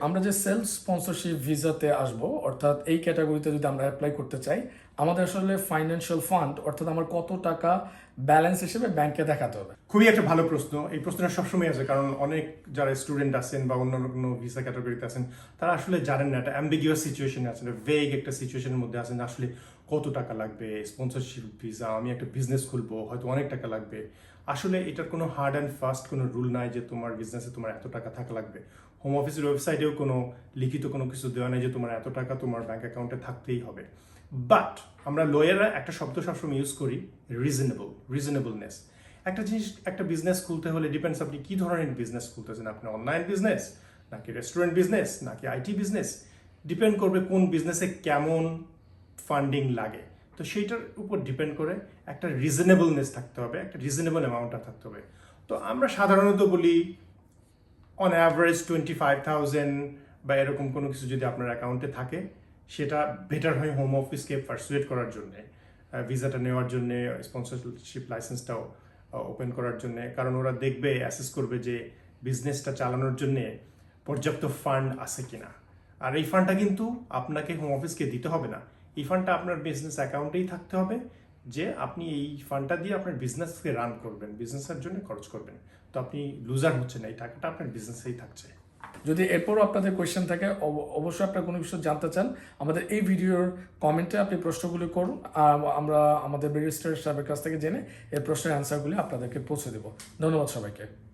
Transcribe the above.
আমরা যে self sponsorship ভিসাতে আসব অর্থাৎ এই ক্যাটাগরিতে যদি আমরা অ্যাপ্লাই করতে চাই আমাদের আসলে ফাইন্যান্সিয়াল ফান্ড অর্থাৎ আমার কত টাকা ব্যালেন্স হিসেবে ব্যাংকে দেখাতে হবে। খুবই একটা ভালো প্রশ্ন। এই প্রশ্নটা সবসময় আছে, কারণ অনেক যারা স্টুডেন্ট আছেন বা অন্য কোনো ভিসা ক্যাটাগরিতে আছেন, তারা আসলে জানেন না, একটা অ্যাম্বিগিউয়াস সিচুয়েশনে আছেন ভেগ একটা সিচুয়েশনের মধ্যে আছেন আসলে কত টাকা লাগবে স্পন্সরশিপ ভিসা আমি একটা বিজনেস খুলবো, হয়তো অনেক টাকা লাগবে। আসলে এটার কোনো হার্ড অ্যান্ড ফাস্ট কোনো রুল নাই যে তোমার বিজনেসে তোমার এত টাকা থাকা লাগবে। হোম অফিসের ওয়েবসাইটেও কোনো লিখিত কোনো কিছু দেওয়া নেই যে তোমার এত টাকা তোমার ব্যাংক অ্যাকাউন্টে থাকতেই হবে। বাট আমরা লয়াররা একটা শব্দ সবসময় ইউজ করি রিজনেবল রিজনেবলনেস একটা জিনিস, একটা বিজনেস খুলতে হলে ডিপেন্ডস আপনি কি ধরনের বিজনেস খুলতেছেন? আপনি অনলাইন বিজনেস নাকি রেস্টুরেন্ট বিজনেস নাকি আইটি বিজনেস ডিপেন্ড করবে কোন বিজনেসে কেমন ফান্ডিং লাগে। তো সেইটার উপর ডিপেন্ড করে একটা রিজনেবলনেস থাকতে হবে, একটা রিজনেবল অ্যামাউন্টটা থাকতে হবে। তো আমরা সাধারণত বলি on average twenty five thousand বা এরকম কোনো কিছু যদি আপনার অ্যাকাউন্টে থাকে সেটা বেটার হয় হোম অফিসকে পারসুয়েট করার জন্যে ভিসাটা নেওয়ার জন্যে স্পন্সরশিপ লাইসেন্সটাও ওপেন করার জন্যে। কারণ ওরা দেখবে অ্যাসেস করবে যে বিজনেসটা চালানোর জন্যে পর্যাপ্ত ফান্ড আছে কিনা। আর এই ফান্ডটা কিন্তু আপনাকে হোম অফিসকে দিতে হবে না। এই ফান্ডটা আপনার বিজনেস অ্যাকাউন্টেই থাকতে হবে যে আপনি এই ফান্ডটা দিয়ে আপনার বিজনেসকে রান করবেন বিজনেসের জন্য খরচ করবেন। তো আপনি লুজার হচ্ছেন না, এই টাকাটা আপনার বিজনেসেই থাকছে। যদি এরপরও আপনাদের কোয়েশ্চেন থাকে, অব- অবশ্যই আপনার কোনো কিছু জানতে চান, আমাদের এই ভিডিওর কমেন্টে আপনি প্রশ্নগুলি করুন, আর আমরা আমাদের ব্যারিস্টার সাহেবের কাছ থেকে জেনে এর প্রশ্নের অ্যান্সারগুলি আপনাদেরকে পৌঁছে দেবো। ধন্যবাদ সবাইকে।